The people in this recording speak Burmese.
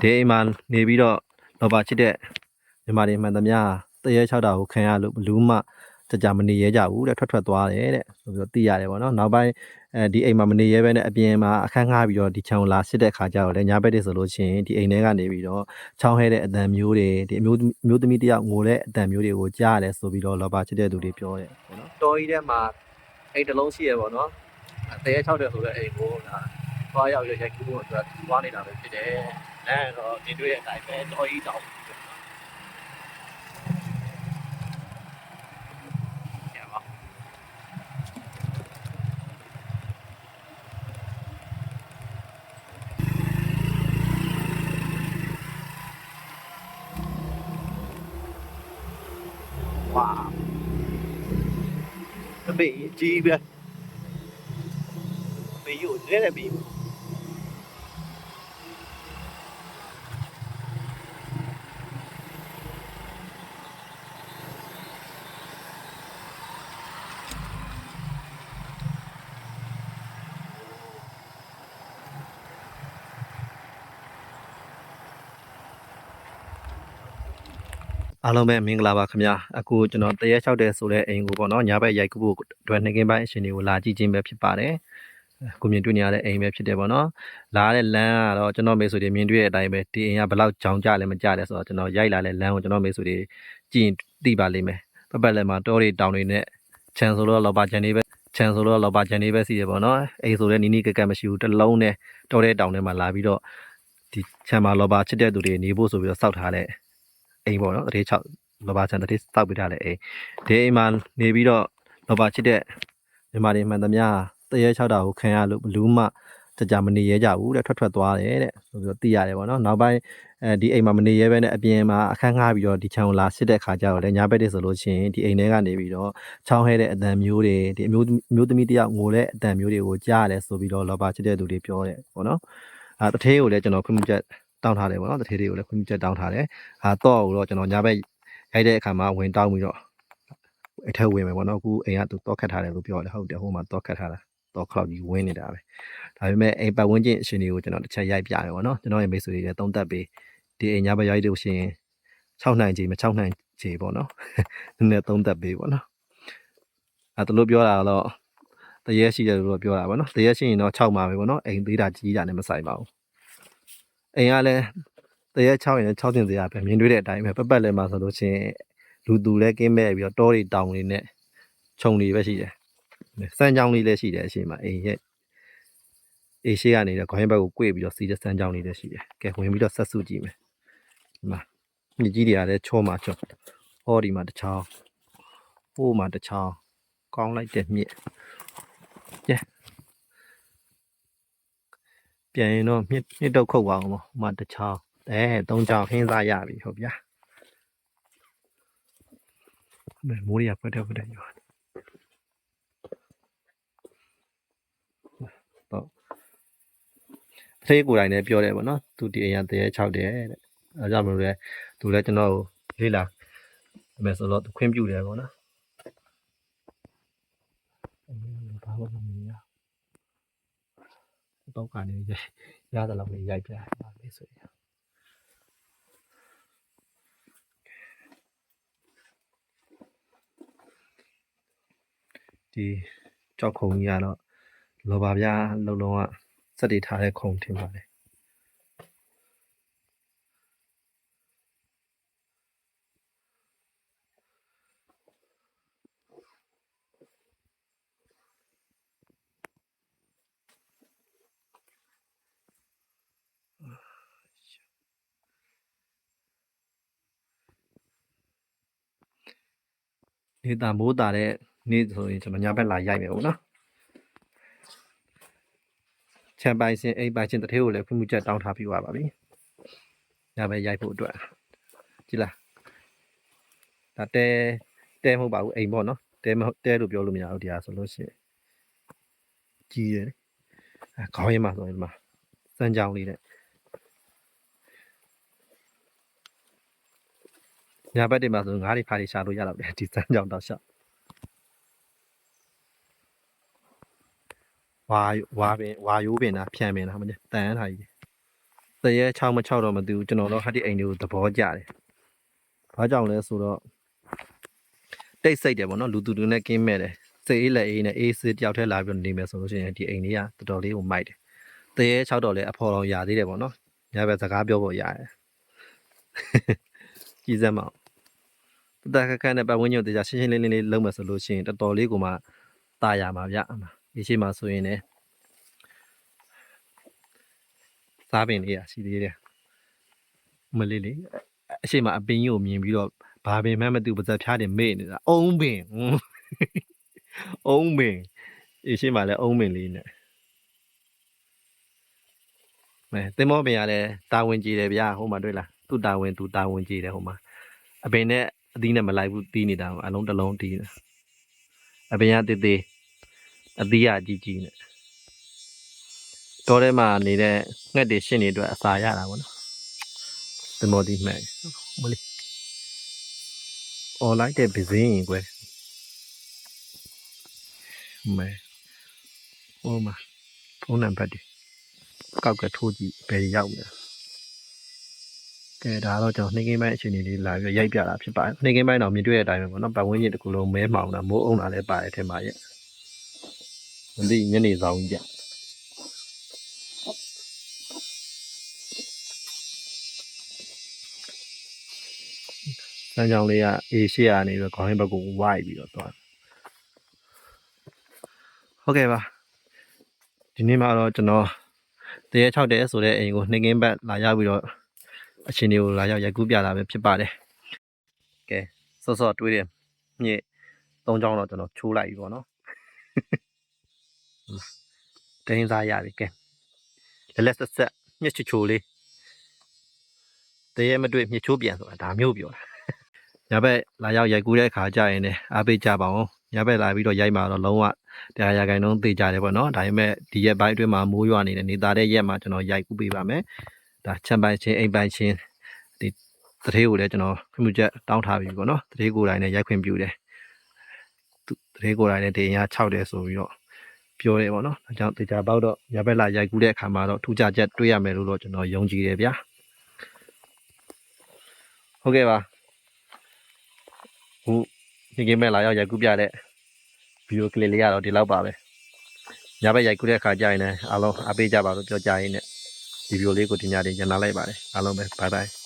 ဒီအိမ်မှာနေပြီးတော့လောဘချစ်တဲ့ညီမတွေမှန်သမျှတရေချောက်တာကိုခံရလို့ဘလူးမှကြကြမနေရဲကြဘူးတဲ့ထွက်ထွက်သွားတယ်တဲ့ဆိုပြီးတော့သိရတယ်ပေါ့နော်နောက်ပိုင်းအဲဒီအိမ်မှာမနေရဲဘဲနဲ့အပြင်မှာအခန်းငှားပြီးတော့ဒီချောင်းလာစစ်တဲ့ခါကျတော့လည်းညာဘက်တွေဆိုလို့ရှိရင်ဒီအိမ်ထဲကနေပြီးတော့ချောင်းဟဲတဲ့အတန်မျိုးတွေဒီအမျိုးမျိုးသမီးတယောက်ငိုတဲ့အတန်မျိုးတွေကိုကြားရတယ်ဆိုပြီးတော့လောဘချစ်တဲ့သူတွေပြောတယ်ပေါ့နော်တော်ကြီးထဲမှာအိမ်တစ်လုံးရှိရပေါ့နော်တရေချောက်တဲ့ဆိုတဲ့အိမ်ကိုဒါ သွားရောက်ရရိုက်ကူးဖို့အတွက်သွားနေတာပဲဖြစ်တယ်အဲတော့ဒီတွေ့တဲ့အတိုင်းပဲတော်ကြီးတောင်းရပါဝါတပည့်ကြီးပဲဘေးကိုလဲလဲပြီး အားလုံးပဲမင်္ဂလာပါခင်ဗျာအခုကျွန်တော်တရေလျှောက်တဲ့ဆိုတဲ့အိမ်ကိုပေါ့နော်ညာဘက်ရိုက်ကူဖို့အတွက်နှစ်ကင်းပိုင်းအရှင်တွေကိုလာကြည့်ခြင်းပဲဖြစ်ပါတယ်အခုမြင်တွေ့နေရတဲ့အိမ်ပဲဖြစ်တယ်ပေါ့နော်လာတဲ့လမ်းကတော့ကျွန်တော်မိတ်ဆွေတွေမြင်တွေ့တဲ့အတိုင်းပဲဒီအိမ်ကဘယ်လောက်ကြောင်ကြလဲမကြလဲဆိုတော့ကျွန်တော်ရိုက်လာတဲ့လမ်းကိုကျွန်တော်မိတ်ဆွေတွေကြည့်ရင်သိပါလိမ့်မယ်ပတ်ပတ်လည်းမှာတောတွေတောင်တွေနဲ့ခြံဆိုတော့လောပါချန်တွေပဲခြံဆိုတော့လောပါချန်တွေပဲစီတယ်ပေါ့နော်အိမ်ဆိုတဲ့နီးနီးကက်ကက်မရှိဘူးတစ်လုံးနဲ့တောတဲ့တောင်ထဲမှာလာပြီးတော့ဒီခြံမှာလောပါချစ်တဲ့သူတွေနေဖို့ဆိုပြီးတော့စောက်ထားတဲ့ အိမ်ပေါ့နော်တတိ6လောဘချန်တတိတောက်ပြထားတဲ့အိမ်ဒီအိမ်မှာနေပြီးတော့လောဘချစ်တဲ့ညီမတွေမှန်သမျှတရေ6တာကိုခံရလို့ဘလူးမှကြကြမနေရဲကြဘူးတဲ့ထွက်ထွက်သွားတယ်တဲ့ဆိုပြီးတော့သိရတယ်ပေါ့နော်နောက်ပိုင်းအဲဒီအိမ်မှာမနေရဲဘဲနဲ့အပြင်မှာအခန်းငှားပြီးတော့ဒီချောင်းလာစစ်တဲ့ခါကျတော့လည်းညာဘက်တွေဆိုလို့ရှိရင်ဒီအိမ်ထဲကနေပြီးတော့ချောင်းဟဲတဲ့အတန်မျိုးတွေဒီအမျိုးမျိုးသမီးတယောက်ငိုတဲ့အတန်မျိုးတွေကိုကြားရတယ်ဆိုပြီးတော့လောဘချစ်တဲ့သူတွေပြောတယ်ပေါ့နော်အဲတထေးကိုလည်းကျွန်တော်ခွင့်ပြုချက် တောင်းထားတယ်ပေါ့နော်တထေးတွေကိုလည်းခွင့်ပြုချက်တောင်းထားတယ်အာတော့ကိုတော့ကျွန်တော်ညာဘက်ရိုက်တဲ့အခါမှာဝင်တောင်းပြီးတော့အထက်ဝင်မယ်ပေါ့နော်အခုအိမ်ကသူတော့ခတ်ထားတယ်လို့ပြောတယ်ဟုတ်တယ်ဟိုမှာတော့ခတ်ထားတာတော့ခလောက်ကြီးဝင်းနေတာပဲဒါပေမဲ့အိမ်ပတ်ဝန်းကျင်အရှင်တွေကိုကျွန်တော်တစ်ချက်ရိုက်ပြတယ်ပေါ့နော်ကျွန်တော်ရဲ့မိတ်ဆွေတွေလည်းတုံးသက်ပြီးဒီအိမ်ညာဘက်ရိုက်လို့ရှိရင်6နိုင်ချေမ6နိုင်ချေပေါ့နော်နည်းနည်းတုံးသက်ပြီးပေါ့နော်အဲတလို့ပြောတာတော့တရေရှိတယ်လို့ပြောတာပေါ့နော်တရေရှိရင်တော့6မှာပဲပေါ့နော်အိမ်သေးတာကြီးတာနဲ့မဆိုင်ပါဘူး အိမ်ကလည်းတရက်6ရင်6တင်စရာပဲမြင်တွေ့တဲ့အတိုင်းပဲပတ်ပတ်လဲမှာဆိုလို့ချင်းလူသူလဲကင်းမဲ့ပြီးတော့တောတွေတောင်တွေနဲ့ခြုံတွေပဲရှိတယ်စမ်းကြောင်းလေးလည်းရှိတယ်အရှိမအိမ်ရဲ့အေးရှိကနေတော့ခေါင်းဘက်ကို꿰ပြီးတော့စီးတဲ့စမ်းကြောင်းလေးလည်းရှိတယ်ကဲဝင်ပြီးတော့ဆက်စုကြည့်မယ်ဒီမှာမြစ်ကြီးတွေကလည်းချောမှာချောဟောဒီမှာတစ်ချောင်းဟိုမှာတစ်ချောင်းကောင်းလိုက်တဲ့မြစ်ကျဲ ပြန်ရင်တော့မြစ်မြစ်တော့ခုတ်ပါအောင်ပေါ့ဟိုမှာတစ်ချောင်းအဲသုံးချောင်းဟင်းစားရပြီဟုတ်ဗျာမဲမိုးရဖက်တယ်ဖက်တယ်ရောတော့သေကိုယ်တိုင်လည်းပြောတယ်ဗောနော်သူဒီအရင်တရေ6တယ်တဲ့အဲကြောင့်မလို့လဲသူလည်းကျွန်တော်ကိုလေးလာမယ်ဆိုတော့သူခွင့်ပြုတယ်ဗောနော်ဘာလို့ မမြင်ရတော့ကနေရရတယ်လို့ရိုက်ပြပါမယ်ဆိုရင်ဒီကြောက်ခုံကြီးကတော့လောပါဗျာလုံလုံးကစက်တွေထားတဲ့ခုံထင်ပါတယ် နေတာမိုးတာတဲ့နေ့ဆိုရင်ကျွန်တော်ညဘက်လာရိုက်မယ်ပေါ့နော်ချန်ပိုင်စင်အိမ်ပိုင်စင်တထေးကိုလည်းဖွင့်မှုချက်တောင်းထားပြီးသွားပါပြီညဘက်ရိုက်ဖို့အတွက်ကြည်လားဒါတဲတဲမဟုတ်ပါဘူးအိမ်ပေါ့နော်တဲမဟုတ်တဲလို့ပြောလို့မရဘူးဒီဟာဆိုလို့ရှိရင်ကြီးတယ်လေအဲခေါင်းရင်းမှာဆိုရင်ဒီမှာစမ်းကြောင်းလေးနဲ့ ညဘက်တွေမှာဆိုငါးတွေဖားတွေရှာလို့ရတော့တယ်ဒီစမ်းကြောင်းတော့ရှောက်ဝါဝါပင်ဝါရိုးပင်လားဖြန်ပင်လားမသိတန်ထားကြီးတရေ6မ6တော့မသိဘူးကျွန်တော်တို့ဟာဒီအိမ်တွေကိုသဘောကျတယ်ဘာကြောင့်လဲဆိုတော့တိတ်ဆိတ်တယ်ပေါ့နော်လူသူတူနဲ့ကင်းမဲ့တယ်စိတ်အေးလက်အေးနဲ့အေးစစ်တယောက်တည်းလာပြီးတော့နေမယ်ဆိုလို့ရှိရင်ဒီအိမ်လေးကတော်တော်လေးကိုမိုက်တယ်တရေ6တော့လဲအဖော်တော်ရသေးတယ်ပေါ့နော်ညဘက်စကားပြောဖို့ရတယ်ကြည်စမ်းမအောင် တတခက်ခက်နဲ့ပတ်ဝန်းကျင်ကိုတရားရှင်းရှင်းလင်းလင်းလေးလုပ်မယ်ဆိုလို့ရှိရင်တော်တော်လေးကိုမှตายရမှာဗျအမဒီရှိမှဆိုရင်လည်းစားပင်လေးရရှိသေးတယ်မလေးလေးအရှိမအပင်ကြီးကိုမြင်ပြီးတော့ဘာပင်မှမသိဘူးပါဇက်ဖျားတယ်မေ့နေတာအုံးပင်ဟွန်းအုံးပင်ဒီရှိမှလည်းအုံးပင်လေးနဲ့မဲတင်မောပင်ကလည်းတာဝန်ကြီးတယ်ဗျာဟိုမှာတွေ့လားသူ့တာဝန်သူတာဝန်ကြီးတယ်ဟိုမှာအပင်နဲ့ အသီးနဲ့မလိုက်ဘူးတီးနေတာအလုံးတစ်လုံးတီးနေအပင်ကတေးသေးအသီးကကြီးကြီးနဲ့တောထဲမှာနေတဲ့ငှက်တွေရှင်းနေအတွက်အစာရတာပေါ့နော်တင်မောဒီမှန်မလေးအော်လိုက်တဲ့ပစင်းရင်ကွယ်မဲဟိုမှာဖုန်းနံပါတ်တွေကောက်ကထိုးကြည့်ဘယ်ရောက်လဲ ကဲဒါတော့ကျွန်တော်နှိကင်းပိုင်းအခြေအနေလေးလာပြီးရိုက်ပြတာဖြစ်ပါတယ်နှိကင်းပိုင်းတော့မြင်တွေ့တဲ့အတိုင်းပဲပေါ့နော်ပတ်ဝန်းကျင်တစ်ခုလုံးမဲမှောင်တာမိုးအုံတာလည်းပါတယ်ထင်ပါရဲ့မသိညနေဆောင်ကြီးကြစမ်းကြောင်လေးကအေရှေ့ကနေပြီးခေါင်းဘက်ကိုဝိုက်ပြီးတော့သွားဟုတ်ကဲ့ပါဒီနေ့မှာတော့ကျွန်တော်တရေ6တဲ့ဆိုတဲ့အိမ်ကိုနှိကင်းဘက်လာရောက်ပြီးတော့ အချင်းတွေကိုလာရောက်ရိုက်ကူးပြတာပဲဖြစ်ပါတယ်ကဲစောစောတွေးတယ်ညစ်သုံးချောင်းတော့ကျွန်တော်ချိုးလိုက်ပြီပေါ့နော်တင်းစားရပြီကဲလက်လက်ဆက်ဆက်မြစ်ချူချိုလေးတရေမတွေ့မြစ်ချိုးပြန်ဆိုတာဒါမျိုးပြောတာညဘက်လာရောက်ရိုက်ကူးတဲ့အခါကျရင်လည်းအားပေးကြပါအောင်ညဘက်လာပြီးတော့ရိုက်မှာတော့လုံးဝတရားရဂိုင်လုံးသိကြတယ်ပေါ့နော်ဒါပေမဲ့ဒီရက်ပိုင်းအတွင်းမှာမိုးရွာနေတဲ့နေသားတဲ့ရက်မှာကျွန်တော်ရိုက်ကူးပေးပါမယ် ဒါချမ်းပိုင်ချင်းအိမ်ပိုင်ချင်းဒီတထေးကိုလည်းကျွန်တော်ခွင့်ပြုချက်တောင်းထားပြီပေါ့နော်တထေးကိုယ်တိုင်လည်းရိုက်ခွင့်ပြုတယ်သူတထေးကိုယ်တိုင်လည်းတင်ရ6တယ်ဆိုပြီးတော့ပြောတယ်ပေါ့နော်။ဒါကြောင့်တေချာပေါက်တော့ရဘက်လာရိုက်ကူးတဲ့အခါမှာတော့ထူးခြားချက်တွေ့ရမယ်လို့တော့ကျွန်တော်ယုံကြည်တယ်ဗျာ။ဟုတ်ကဲ့ပါ။ခုဒီကိမဲ့လာရောက်ရိုက်ကူးပြတဲ့ဗီဒီယိုကလစ်လေးကတော့ဒီလောက်ပါပဲ။ရဘက်ရိုက်ကူးတဲ့အခါကျရင်လည်းအားလုံးအားပေးကြပါလို့ပြောကြရင်းနဲ့ ဒီဗီဒီယိုလေးကိုဒီညနေညနာလိုက်ပါတယ်။အားလုံးပဲ bye bye